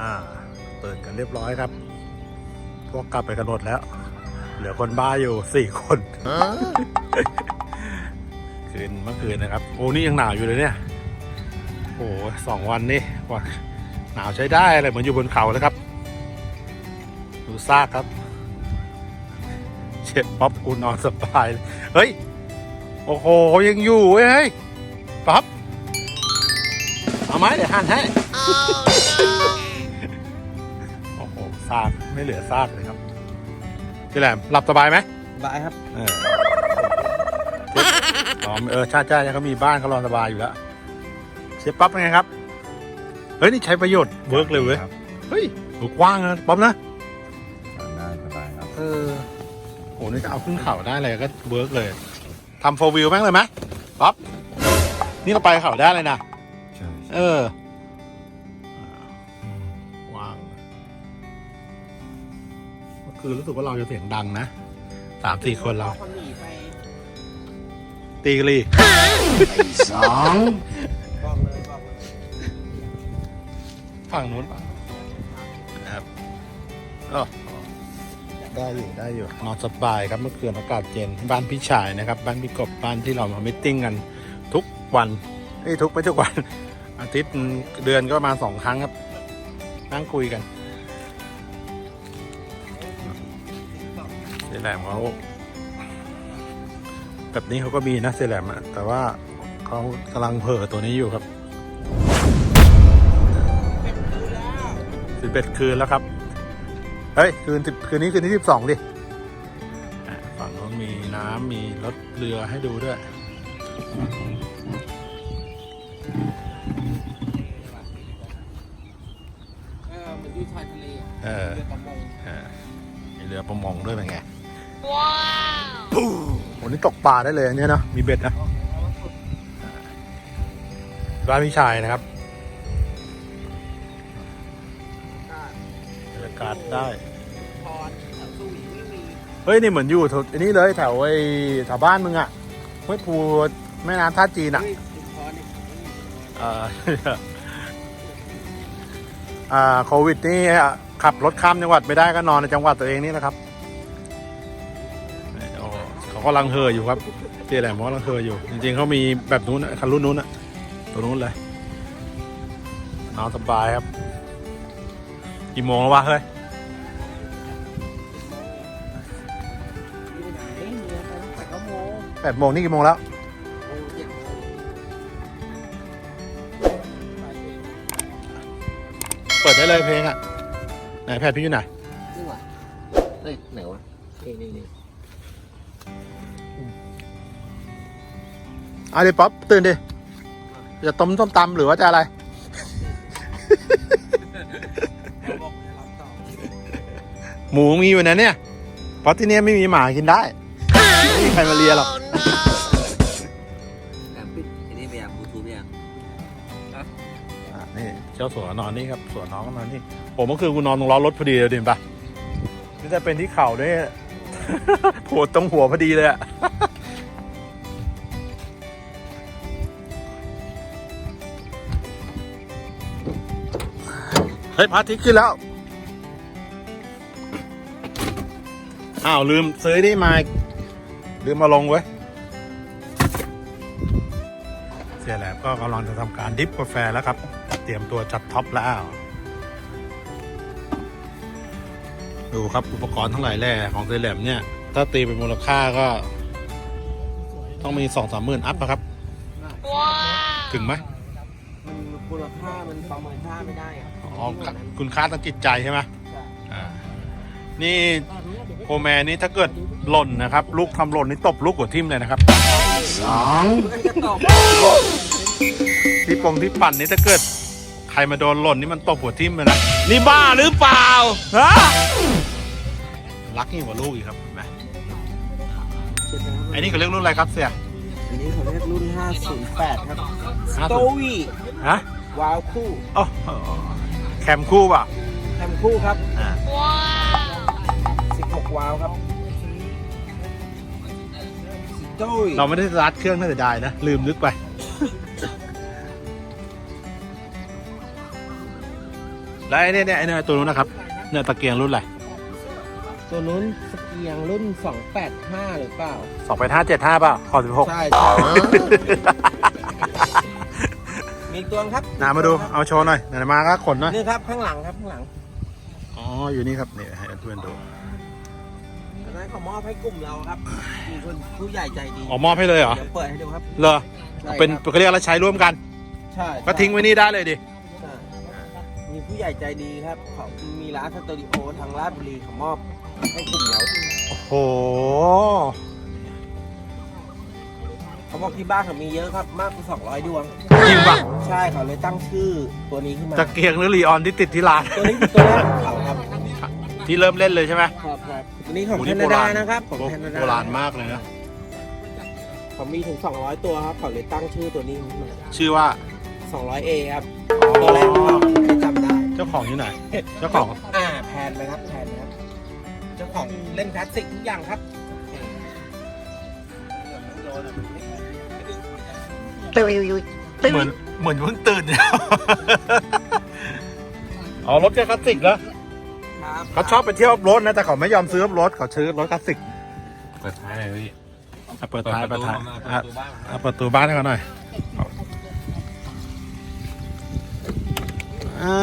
อ่าตื่นกันเรียบร้อยครับ พวกกลับไปกันหมดแล้ว เหลือคนบ้าอยู่สี่คนคืนเมื่อคืนนะครับ โอ้นี่ยังหนาวอยู่เลยเนี่ยโอ้สองวันนี่ว่าหนาวใช้ได้เลยเหมือนอยู่บนเขาเลยครับ ดูซากครับ เช็ดป๊อปกูนอนสบายเลยเฮ้ย โอ้โหยังอยู่เว้เฮ้ยป๊อปเอาไหมเดี๋ยวหั่นให้ ซากไม่เหลือซากเลยครับพี่แหลมหลับสบายไหมบายครับเอออ๋อเออชาติชาติเขามีบ้านเขารอนสบายอยู่แล้วเชฟป๊อปเป็นไงครับ เฮ้ย นี่ใช้ประโยชน์เวิร์กเลยเว้ยครับเฮ้ยหูกว้างนะป๊อปนะทานได้สบายครับ เออโอ้นี่จะเอาขึ้นเขาได้เลยก็เวิร์กเลยทำโฟวิวแม่งเลยไหมป๊อปนี่เราไปเขาได้เลยนะ ใช่ เออ เมื่อคืนรู้สึกว่าเราจะเสียงดังนะสามสี่คนเรา คนหนีไปตีกะลีสองบอกเลยบอกเลยฝั่งนู้นนะครับอ๋อได้อยู่ได้อยู่นอนสบายครับเมื่อคืนอากาศเย็นบ้านพี่ชายนะครับ บ้านพี่กบบ้านที่เรามามิทติ้งกัน ทุกวันไอ้ยทุกไม่ทุกวัน อาทิตย์เดือนก็ประมาณสองครั้งครับ นั่งคุยกัน แหลมเขาแบบนี้เขาก็มีนะเซแหลมอะแต่ว่าเขากำลังเผลอตัวนี้อยู่ครับสิบเอ็ดคืนแล้วครับ เฮ้ย คืนสิบคืนนี้คืนที่สิบสองดิอะฝั่งโน้นมีน้ำมีรถเรือให้ดูด้วย เออมันอยู่ชายทะเลอะเออเรือประมงเออมีเรือประมงด้วยเป็นไงว้าวโหนี่ ตกปลาได้เลยอันเนี้ยเนาะมีเบ็ดนะบ้านพี่ชายนะครับบรรยากาศได้พรแถวสวีไม่มีเฮ้ยนี่เหมือนอยู่แถวอันนี้เลยแถวไอ้แถวบ้านมึงอะห้วยภูแม่น้ำท่าจีนอะเฮ้ยชุมพรเนี่ยเอ่ออ่าโควิดนี่ขับรถข้ามจังหวัดไม่ได้ก็นอนในจังหวัดตัวเองนี่แหละครับโอ้ เขากำลังเฮออยู่ครับเตี้ยแหลมเขากำลังเฮออยู่ จริง ๆเขามีแบบนู้นนะคันรุ่นนู้นอะตัวนู้นเลยนอนสบายครับ กี่โมงแล้ววะเฮ้ยอยู่ไหนเรือไปตั้งแต่เก้าโมงแปดโมงนี่กี่โมงแล้วโอ้เจ็ดโมงไปเองเปิดได้เลยเพลงอะไหนแพทย์พี่อยู่ไหนนี่หว่าเฮ้ยไหนวะนี่นี่นี่ เอาดิป๊อปตื่นดิจะต้มส้มตำหรือว่าจะอะไรบอกให้รับต่อหมูมีอยู่นะเนี่ยเพราะที่เนี่ยไม่มีหมากินได้ไม่มีใครมาเลียหรอกแอบปิดอันนี้ไปยังบลูทูธไปยังอะนี่เจ้าสัวนอนนี่ครับสัวน้องก็นอนนี่ผมเมื่อคืนกูนอนตรงล้อรถพอดีเลยดิมปะนี่จะเป็นที่เข่าด้วย โผล่ตรงหัวพอดีเลยอะ ฮ้ยพระอาทิตย์ขึ้นแล้ว อ้าว ลืมซื้อนี่มา ลืมมาลงไว้ยเสียแหลมก็กำลังจะทำการดริฟกาแฟแล้วครับ เตรียมตัวจัดท็อปแล้ว ดูครับอุปกรณ์ทั้งหลายแหล่ของเสียแหลมเนี่ย ถ้าตีเป็นมูลค่าก็ ต้องมีสองสามหมื่นอัพนะครับ ถึงไหมมันมูล ค่ามันประเมินค่าไม่ได้อะอ๋อคุณค่าทางจิตใจใช่ไหมอ่านี่โคแมนนี่ถ้าเกิดหล่นนะครับ ลูกทำหล่นนี่ตบลูกหัวทิ่มเลยนะครับสองจะตอบที่ปงที่ปั่นนี่ถ้าเกิด ใครมาโดนหล่นนี่มันตบหัวทิ่มเลยนะนี่บ้าหรือเปล่าฮะรักยิ่งกว่าลูกอีกครับเห็นไหมไอ้นี่เขาเรียกรุ่นอะไรครับเสียอันนี้เขาเรียกรุ่น 508 ครับห้าโตสิบวีฮะ วาวคู่โอ้โหแคมคู่ป่ะแฮมคู่ครับ อ่า16 วาล์วครับโต้ยเราไม่ได้รัดเครื่องน่าเสียดายนะ ลืมนึกไป แล้วไอ้เนี่ยเนี่ยไอ้เนี่ยตัวนู้นนะครับ เนี่ยตะเกียงรุ่นอะไรตัวนู้นสเกียงรุ่น 285 หรือเปล่า สองไปห้าเจ็ดห้าเปล่าขอสิบหก ใช่ใช่ มีอีกตัวครับนามาดูเอาโชว์หน่อยไหนมาก็ขนหน่อยนี่ครับข้างหลังครับข้างหลังอ๋ออยู่นี่ครับนี่ให้เพื่อนดูอันนั้นเขามอบให้กลุ่มเราครับมีคนผู้ใหญ่ใจดีอ๋อมอบให้เลยเหรอเดี๋ยวเปิดให้ดูครับเหรอใช่เป็นครับเขาเรียกอะไรใช้ร่วมกันใช่ก็ทิ้งไว้นี่ได้เลยดิใช่มีผู้ใหญ่ใจดีครับเขามีร้านสตูดิโอทางราชบุรีเขามอบให้กลุ่มเราโอ้โห เขาบอกที่บ้านเขามีเยอะครับมากกว่า200 ดวง จริงปะใช่เขาเลยตั้งชื่อตัวนี้ขึ้นมาตะเกียงหรือลีออนที่ติดที่ร้าน ตัวนี้คือตัวแรกของเขาครับที่เริ่มเล่นเลยใช่ไหมครับครับตัวนี้ของโอ้แคนี่นาดาโบราณนะครับของแคนาดาโบราณมากเลยนะเขามีถึง 200 ตัวครับเขาเลยตั้งชื่อตัวนี้ขึ้นมาชื่อว่า 200A ครับตัวแรกของเขาที่จำได้เจ้าของอยู่ไหน เจ้าของอ่าแพนไหมครับแพนนะครับเจ้าของเล่นคลาสสิกทุกอย่างครับ เหมือนเหมือนเพิ่งตื่นเนี่ยอ๋อรถแกคลาสสิกเหรอครับเขาชอบไปเที่ยวรถนะแต่เขาไม่ยอมซื้อรถเขาซื้อรถคลาสสิกเปิดท้ายเลยพี่อะเปิดท้ายเปิดท้ายมาอะประตูบ้านอะเปิดตัวบ้านให้เขาหน่อยอ่า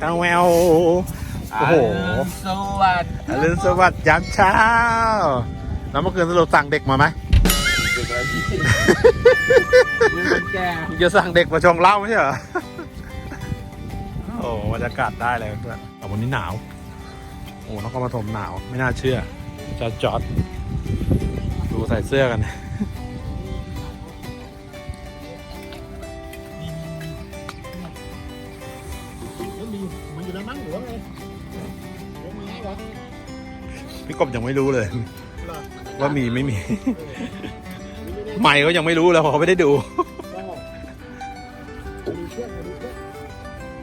ตาแววโอ้โหสวัสดีอรุณสวัสดิ์ยามเช้า แล้วเมื่อคืนสรุปสั่งเด็กมาไหม มือคนแก่มึงจะสั่งเด็กมาชงเหล้าไม่ใช่เหรอ โอ้บรรยากาศได้เลยเพื่อนแต่วันนี้หนาว โอ้นครปฐมหนาว ไม่น่าเชื่อ จอดจอด ดูใส่เสื้อกันพี่กบยังไม่รู้เลย ว่ามีไม่มี ใหม่ก็ยังไม่รู้เลยเพราเขาไม่ได้ดู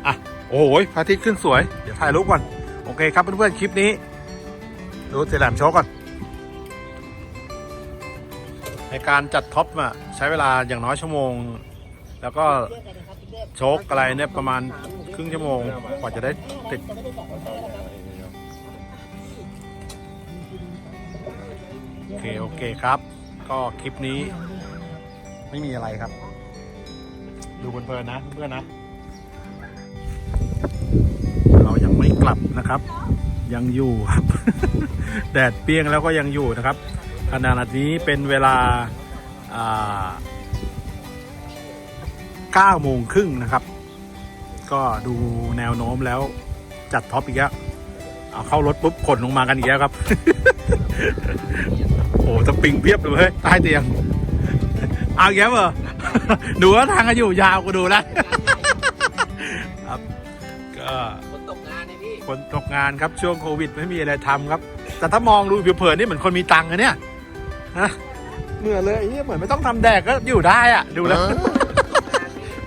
อะโอ้โหพระอาทิตย์ขึ้นสวย เดี๋ยวถ่ายรูปก่อน โอเคครับเพื่อนๆคลิปนี้ ดูเจแหลมโชกก่อน ในการจัดท็อปอะใช้เวลาอย่างน้อยชั่วโมง แล้วก็โชกอะไรเนี่ยประมาณครึ่งชั่วโมงกว่าจะได้ติดโอเค โอเคครับ ก็คลิปนี้ ไม่มีอะไรครับ ดูเพลินๆนะเพื่อนๆนะ เรายังไม่กลับนะครับ ยังอยู่ครับ แดดเปรี้ยงแล้วก็ยังอยู่นะครับขณะนี้เป็นเวลา9โมงครึ่งนะครับ ก็ดูแนวโน้มแล้วจัดท็อปอีกแล้วเอาเข้ารถปุ๊บขนลงมากันอีกแล้วครับ โอ้จะปิงเพียบเลยเฮ้ยใต้เตียงเอาแย้มเหรอดูว่าทางก็อยู่ยาวกูดูแล้วครับก็ฝนตกงานเนี่ยพี่คนตกงานครับช่วงโควิดไม่มีอะไรทำครับ แต่ถ้ามองดูเผินๆนี่เหมือนคนมีตังค์อะเนี่ยฮะเหมือนเลยไอ้เหี้ยเหมือนไม่ต้องทำแดกก็อยู่ได้อะดูแล้ว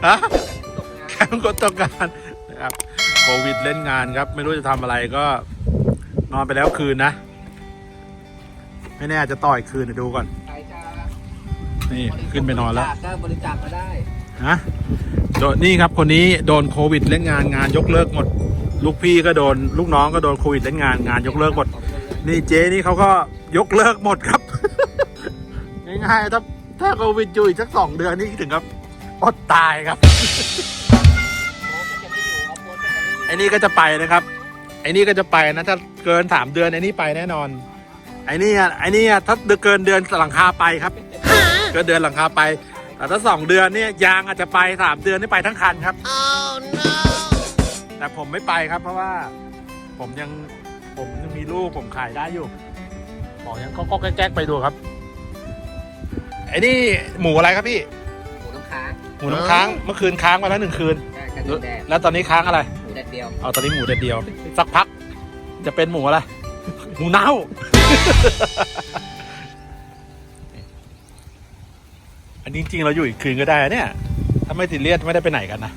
ฮะแค่คนตกงานนะครับโควิดเล่นงานครับ ไม่รู้จะทำอะไรก็นอนไปแล้วคืนนะ ไม่แน่อาจจะต่อยคืนเดี๋ยวดูก่อน ใครจะนี่ขึ้นไปนอนแล้ว ก็บริจาคก็ได้ ฮะโดนนี่ครับคนนี้โดนโควิดเล่นงานงานยกเลิกหมด ลูกพี่ก็โดนลูกน้องก็โดนโควิดเล่นงานงานยกเลิกหมด นี่เจ๊นี่เขาก็ยกเลิกหมดครับ ง่ายๆถ้าถ้าโควิดอยู่อีกสักสองเดือนนี่ถึงครับอดตายครับ ไอ้นี่ก็จะไปนะครับ ไอ้นี่ก็จะไปนะถ้าเกินสามเดือนไอ้นี่ไปแน่นอน ไอ้นี่อะไอ้นี่อะถ้าเกินเดือนหลังคาไปครับเกินเดือนหลังคาไปแต่ถ้าสองเดือนเนี่ยยางอาจจะไปสามเดือนนี่ไปทั้งคันครับแต่ผมไม่ไปครับ เพราะว่า ผมยังผมยังมีลูกผมขายได้อยู่บอกยังก็ก็แก๊กๆไปดูครับ ไอ้นี่หมูอะไรครับพี่ หมูน้ำค้าง หมูน้ำค้างเมื่อคืนค้างมาแล้วหนึ่งคืนใช่กระดูกแดดแล้วตอนนี้ค้างอะไร หมูแดดเดียวเอาตอนนี้หมูเด็ดเดียว สักพัก จะเป็นหมูอะไร หมูเน่า อันนี้จริง ๆ เราอยู่อีกคืนก็ได้นะเนี่ย ถ้าไม่ติดเลียดไม่ได้ไปไหนกันนะ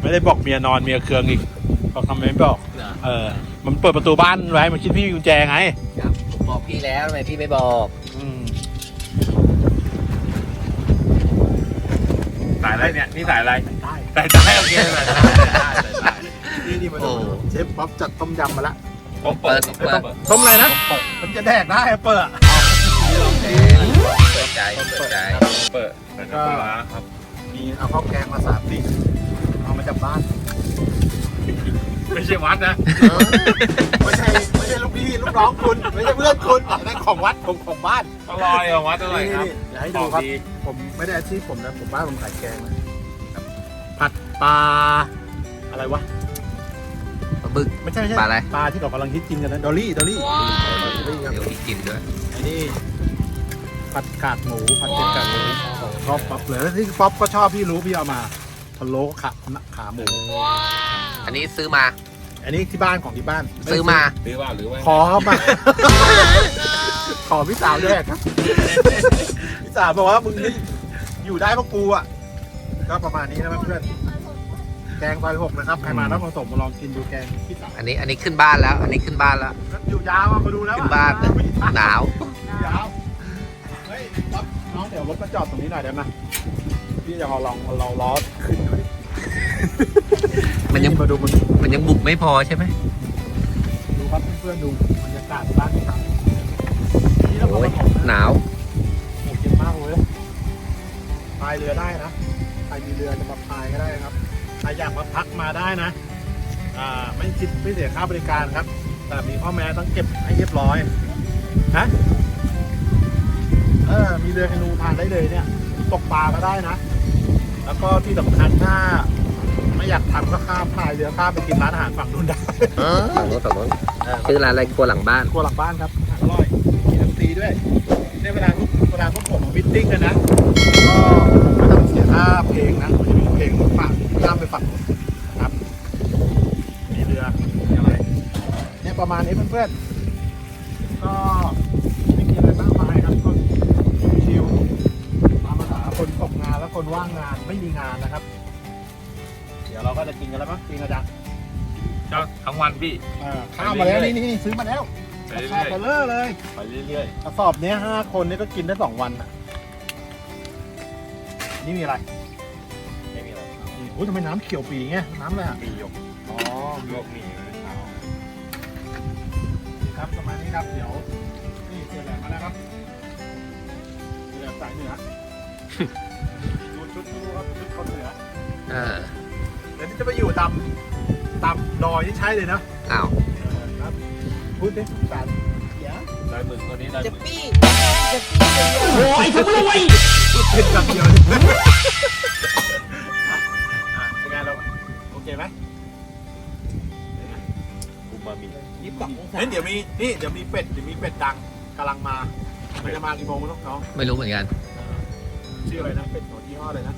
ไม่ได้บอกเมียนอนเมียเคืองอีก บอกทำไมไม่บอก เหรอเออ มันเปิดประตูบ้านไว้มันคิดพี่มีกุญแจไง ครับผมบอกพี่แล้วทำไมพี่ไม่บอกอืมไปายอะไรเนี่ย นี่สายอะไรได้สายใต้โอเคสายใต้สายใต้นี่นี่มาดูเชฟป๊อปจัดต้มยำมาละ ผมเปิดผมเปิดต้มอะไรนะ มันจะแดกได้อะเปิดเปิดใจเปิดใจเปิดแล้วก็ปลาร้าครับมีเอาข้าวแกงมาสามดิเอามาจากบ้าน ไม่ใช่วัดนะ ไม่ใช่ไม่ใช่ลูกพี่ลูกน้องคุณ ไม่ใช่เพื่อนคุณนั่นของวัดผมของบ้านอร่อยอะวัดอร่อยนี่ครับนี่เดี๋ยวให้ดูครับ ผมไม่ได้อาชีพผมนะผมบ้านผมขายแกงนะครับผัดปลาอะไรวะปลา บึกไม่ใช่ไม่ใช่ปลาอะไรปลาที่เขากำลังฮิตกินกันนะดอลลี่ดอลลี่ดอลลี่ครับเดี๋ยวมีกินด้วยอันนี้ผัดกากหมูผัดเผ็ดกากหมูของชอบป๊อปเลยแล้วที่ป๊อปก็ชอบพี่รู้พี่เอามาพะโล้ขาขาหมู อันนี้ซื้อมา อันนี้ที่บ้านของที่บ้านซื้อมาหรือว่าหรือว่าขอมา ขอพี่สาวแยกครับพี่สาวบอกว่ามึงนี่อยู่ได้เพราะกูอะก็ประมาณนี้นะเพื่อนๆ แกงไฟหกนะครับ ใครมาต้องผสมมาลองกินดูแกงพี่สาวอันนี้อันนี้ขึ้นบ้านแล้ว อันนี้ขึ้นบ้านแล้ว อยู่ยาวอะมาดูแล้วขึ้นบ้านหนาวอยู่ยาว เฮ้ยรับน้องเดี๋ยวรถมาจอดตรงนี้หน่อยได้ไหมพี่จะลองลองเราล้อขึ้นดูดิมันยัง มาดูมันมันยังบุกไม่พอใช่ไหมดูครับเพื่อนๆดูบรรยากาศบ้านพี่สาวนี่เราโอ้ยของนะหนาวโอ้เจ็บมากเลยพายเรือได้นะ ใครมีเรือจะมาพายก็ได้ครับ ใครอยากมาพักมาได้นะอ่าไม่คิดไม่เสียค่าบริการครับ แต่มีข้อแม้ต้องเก็บให้เรียบร้อยฮะเออมีเรือแคนูทานได้เลยเนี่ย ตกปลาก็ได้นะ แล้วก็ที่สำคัญถ้าไม่อยากทำก็ข้ามพายเรือข้ามไปกินร้านอาหารฝั่งนู้นได้ฝั่งโน้นฝั่งโน้นชื่อร้านอะไรครัวหลังบ้านครัวหลังบ้านครับอาหารอร่อยมีดนตรีด้วยเนี่ยเวลาทุกเวลาพวกผมมามิทติ้งกันนะก็ไม่ต้องเสียค่าเพลงนะมันจะมีเพลงฝาก ข้ามไปฝั่งนู้นนะครับ มีเรือมีอะไรเนี่ยประมาณนี้เพื่อนๆ ก็ไม่มีอะไรมากมายครับก็ชิวๆตามภาษาคนตกงานและคนว่างงานไม่มีงานนะครับ เดี๋ยวเราก็จะกินกันแล้วมั้งกินกระจังเจ้าทั้งวันพี่เออข้าวมาแล้วนี่นี่นี่ซื้อมาแล้วไปกระเรื่สอบอยเบลเลอร์เลยๆไปเรื่อยกระสอบเนี้ยห้าคนนี่ก็กินได้สองวันอะ นี่มีอะไร โอ้ยทำไมน้ำเขียวปีไงน้ำอะไรอะมีหยกอ๋อหยกมีเอาครับประมาณนี้ครับเดี๋ยวนี่เจอแหลมมาแล้วครับเจอแหลมสายเหนือดูชุดดูครับชุดคนเหนือเออเดี๋ยวนี้จะไปอยู่ตามตามดอยที่ใช้เลยนะอ้าวเออครับพูดดิการเดี๋ยวได้หมื่นตัวนี้ได้หจะมื่นปี้โอ้ยทั้งรวย เป็นคำเดียว เคไหมกูมามียี่สิบสององศาเฮ้ยเดี๋ยวมีนี่เดี๋ยวมีเป็ดเดี๋ยวมีเป็ดดังกำลังมา มันจะมากี่โมงลูกน้องไม่รู้เหมือนกัน เออชื่ออะไรนะเป็ดของยี่ห้ออะไรนะ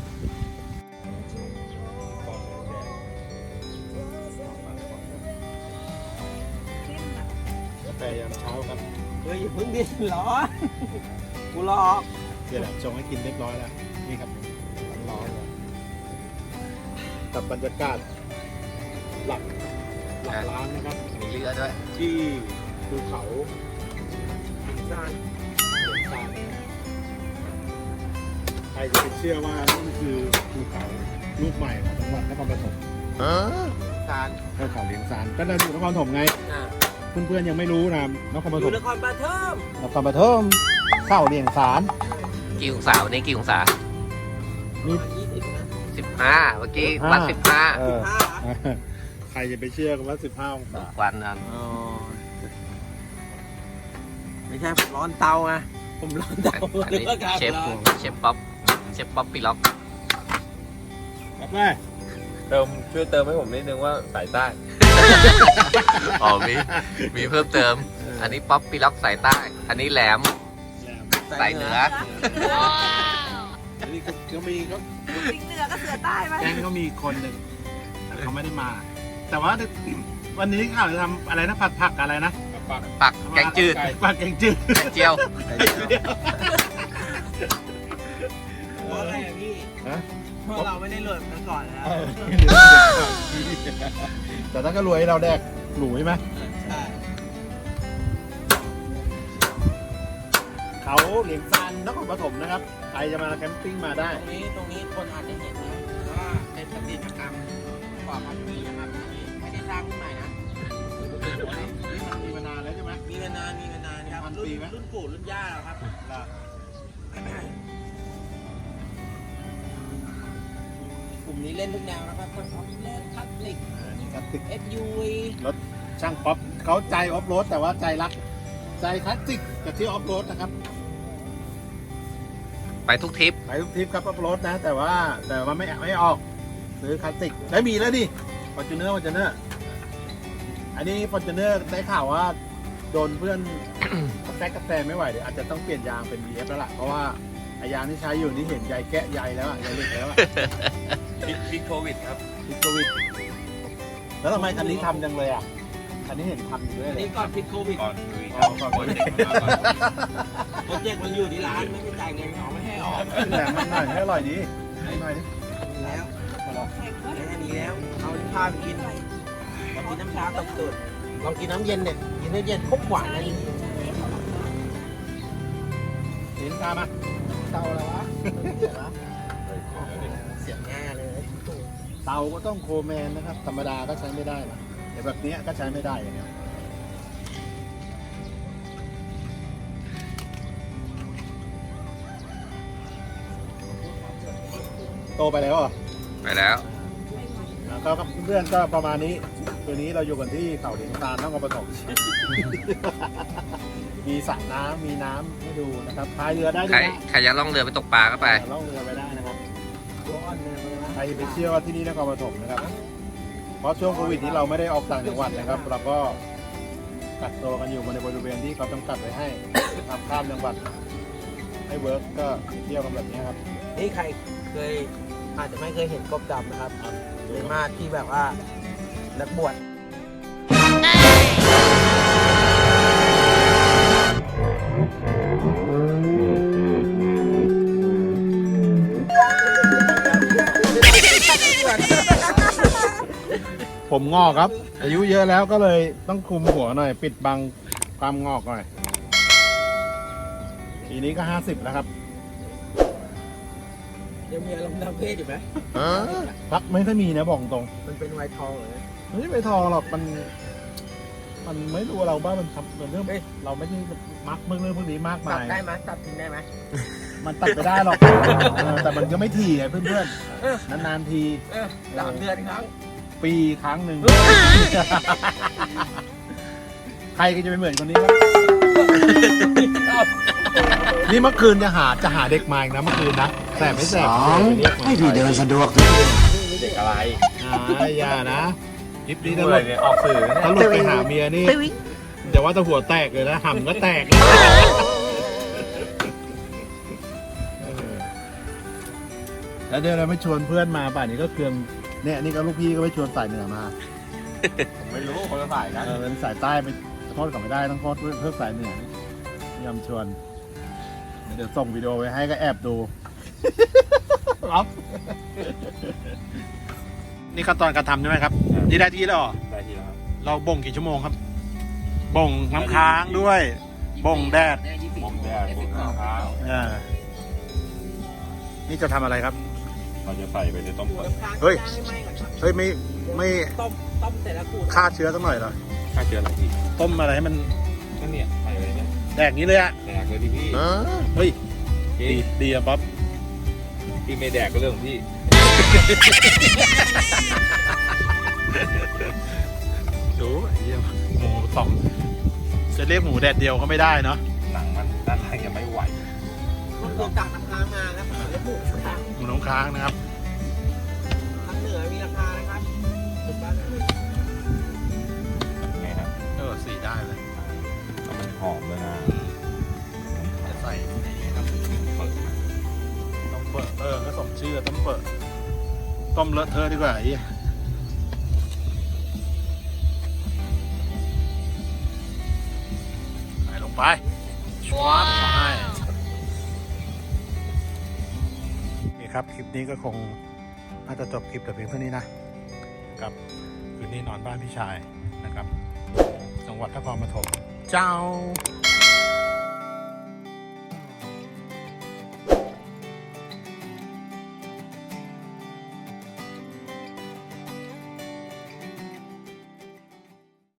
กาแฟยามเช้าครับเฮ้ยอย่าเพิ่งดิร้อนกูรอเดี๋ยวแหละชงให้กินเรียบร้อยแล้วนี่ครับร้อนๆเลยกับบรรยากาศ หลักหลักร้านนะครับมีเรือด้วย ที่ภูเขาหินซานเหมือนซานใครจะไปเชื่อว่านี่คือภูเขาลูกใหม่ของจังหวัดนครปฐมสารภูเขาเหลียงซานก็ได้อยู่นครปฐมไงอะเพื่อนๆยังไม่รู้นะนครปอฐยู่มนครปฐมนครปฐมเข้าเหลียงซานกี่องศาวันนี้กี่องศานี่ยี่สิบนะสิบห้าเมื่อกี้วัดสิบห้าเออ ห้า ใครจะไปเชื่อกันว่า15องศาควันนั้นอ๋อไม่ใช่ผมร้อนเตาไงผมร้อนเตาอันนี้หรือว่าการเชฟร้อนเชฟป๊อปเชฟป๊อปปี้ล็อกครับแม่เติมช่วยเติมให้ผมนิดนึงว่าสายใต้อ๋อมีมีเพิ่มเติม อันนี้ป๊อปปี้ล็อกสายใต้ อันนี้แหลมสายเหนืออันนี้ก็ก็มีก็ลิงเหนือก็เสือใต้ไหมแก๊งก็มีอีกคนหนึ่งแต่เขาไม่ได้มา แต่ว่าวันนี้ข่าวจะทำอะไรนะผัดผักอะไรนะปักปักแกงจืดผัดแกงจืดแกงเจียวเพราะอะไรอะพี่ฮะเพราะเราไม่ได้โหลดมาก่อนแล้วแต่ถ้าก็รวยให้เราแดกหรูใช่ไหมใช่เขาเขาเหลียงซานนครปฐมนะครับใครจะมาแคมปิ้งมาได้ ตรงนี้ตรงนี้คนอาจจะเห็นนะว่าเป็นปฏิมากรรมกว่าพันปีนะครับอันนี้ไม่ได้สร้างขึ้นใหม่นะมีมานานแล้วใช่ไหม มีมานานมีมานานครับพันรุ่ปีนไหม รุ่นปู่รุ่นย่าแล้วครับกลุ่มนี้เล่นทุกแนวนะครับทั้งออฟเล่นคลาสสิกนี่ครับติด SUV ช่างป๊อปเขาใจออฟโรดแต่ว่าใจรัก ใจคลาสสิกกับที่ออฟโรดนะครับไปทุกทริป ไปทุกทริปครับออฟโรดนะ แต่ว่าแต่ว่าไม่ไม่ออก ซื้อคลาสสิกได้มีแล้วดิฟอร์จูเนอร์ฟอร์จูเนอร์ อันนี้ฟอร์จูเนอร์ได้ข่าวว่า โดนเพื่อนกระแทกกระแทกไม่ไหวเดี๋ยวอาจจะต้องเปลี่ยนยางเป็น VF แล้วล่ะ เพราะว่าไอยางที่ใช้อยู่นี่เห็นใยแกะใยแล้วอะใยเหล็กแล้วอะพิษพิษโควิดครับพิดโควิด แล้วทำไมคันนี้ทำจังเลยอะคันนี้เห็นทำอยู่ด้วยอันเลยนี้ก่อนพิดโควิดก่อนลุยอ๋อก่อนโปรเจกต์มันมาก่อนโปรเจกต์มันอยู่ที่ร้านไม่ได้จ่ายเงินเขาไม่ให้ออกแหลมมันหน่อยให้อร่อยดีให้หน่อยดิแล้วแข่งว่าแค่นี้แล้ว เอาน้ำชาไปกินลอง กินน้ำชาตบตูดลองกินน้ำเย็นเนี่ยกินน้ำเย็นปุ๊บหวานเลยเห็นตามมาเตาแล้ววะเสียงวะเสียง่าเลย เตาก็ต้องโคแมนนะครับ ธรรมดาก็ใช้ไม่ได้นะแต่แบบเนี้ยก็ใช้ไม่ได้อย่างเงี้ยโตไปแล้วอะไปแล้ว แล้วก็ครับเพื่อนก็ประมาณนี้ ตัวนี้เราอยู่กันที่เขาเหลียงตาลนครปฐมมีสระน้ำมีน้ำให้ดูนะครับพายเรือได้ด้ใครวยนะใครอยากล่องเรือไปตกปลาก็ไป ล่องเรือไปได้นะครับร้อนเลยนะใครไปเที่ยวที่นี่นครปฐมนะครับ เพราะช่วงโควิดนี้เราไม่ได้ออกต่างจังหวัดนะครับ เราก็กักตัวกันอยู่ในบริเวณที่เขาจำกัดไว้ให้ทำข้ามจังหวัดให้เวิร์กก็เที่ยวกันแบบนี้ครับนี่ใครเคยอาจจะไม่เคยเห็นกบดำนะครับเป็นมาสที่แบบว่า นักบวชผมงอกครับ อายุเยอะแล้วก็เลยต้องคุมหัวหน่อย ปิดบังความงอกหน่อยปีนี้ก็ห้าสิบแล้วครับยังมีอารมณ์ทางเพศอยู่ไหมพักไม่ได้มีนะบอกตรง มันเป็นวัยทองเหรอ ไม่ใช่ไปทองหรอกมัน มันไม่รู้เราบ้างมันทำเรื่องเอ้ยเราไม่ได้มักเรื่องพวกนี้มากตัมาดย ได้ไหมตัดทิ้งได้ไหมมันตัดไปได้หรอกเออแต่มันก็ไม่ถี่ไงเพื่อนเออๆนานๆทีเออสามเดือนครั้ง ปีครั้งหนึ่งใครก็จะไปเหมือนคนนี้วะนี่เมื่อคืนจะหาจะหาเด็กมาอีกนะเมื่อคืนนะแต่ไม่แสบให้พี่เดินสะดวก เด็กอะไรอ่าอย่านะ คลิปนี้นี่ถ้าหเลลุยดเนี่ยออกสื่อเนี่ยถ้าหลุดไปหาเมียนี่แต่ว่าแตะหัวแตกเลยนะห่ำก็แตกเออแล้วเดี๋ยวเราไม่ชวนเพื่อนมาป่านนี้ก็เครื่องเนี่ยนี่ก็ลูกพี่ก็ไม่ชวนสายเหนือมาผมไม่รู้คนละสายกันเออเป็นสายใต้ไปโทษกับไม่ได้ต้องโทษเพื่อเพื่อสายเหนือนี่ไม่ยอมชวน เดี๋ยวส่งวิดีโอไปให้ก็แอบดู รับ นี่ขั้นตอนการทำใช่ไหมครับ นี่ได้ที่แล้วเหรอได้ทีแล้วครับเราบ่งกี่ชั่วโมงครับ บ่งน้ำค้างด้วย บ่งแดดมองแดดบนมะพร้าวอ่านี่จะทำอะไรครับ เราจะใส่ไปในต้มเปิดเฮ้ย เฮ้ยไม่ไม่ต้มต้มเสร็จแล้วขูดฆ่าเชื้อสักหน่อยเหรอฆ่าเชื้ออะไรพี่ต้มอะไรให้มันก็เนี่ยใส่ไปเนี่ยแดกนี้เลยอะแดกเลยดิพี่เฮ้ยจริดีงดีอะป๊อปพี่ไม่แดกก็เรื่องของพี่ ดูไอ้เหี้ยหมูสองจะเรียกหมูแดดเดียวก็ไม่ได้เนาะหนังมันด้านในยังไม่ไหวมันคือตักน้ำค้างมาแล้วผมจะพูดค้างหมูน้ำค้างนะครับทางเหนือมีราคานะครับถูกปะไงครับเออสีได้เลยก็มันหอมเลยนะ จะใส่ในนี้ครับต้องเปิดเออก็สมชื่อต้องเปิด ต้มเลอะเทอะดีกว่าไอ้เหี้ยใส่ลงไปชวบให้นี่ครับ คลิปนี้ก็คงน่าจะจบคลิปแต่เพียงเท่านี้นะ กับคืนนี้นอนบ้านพี่ชายนะครับ จังหวัดนครปฐมเจ้า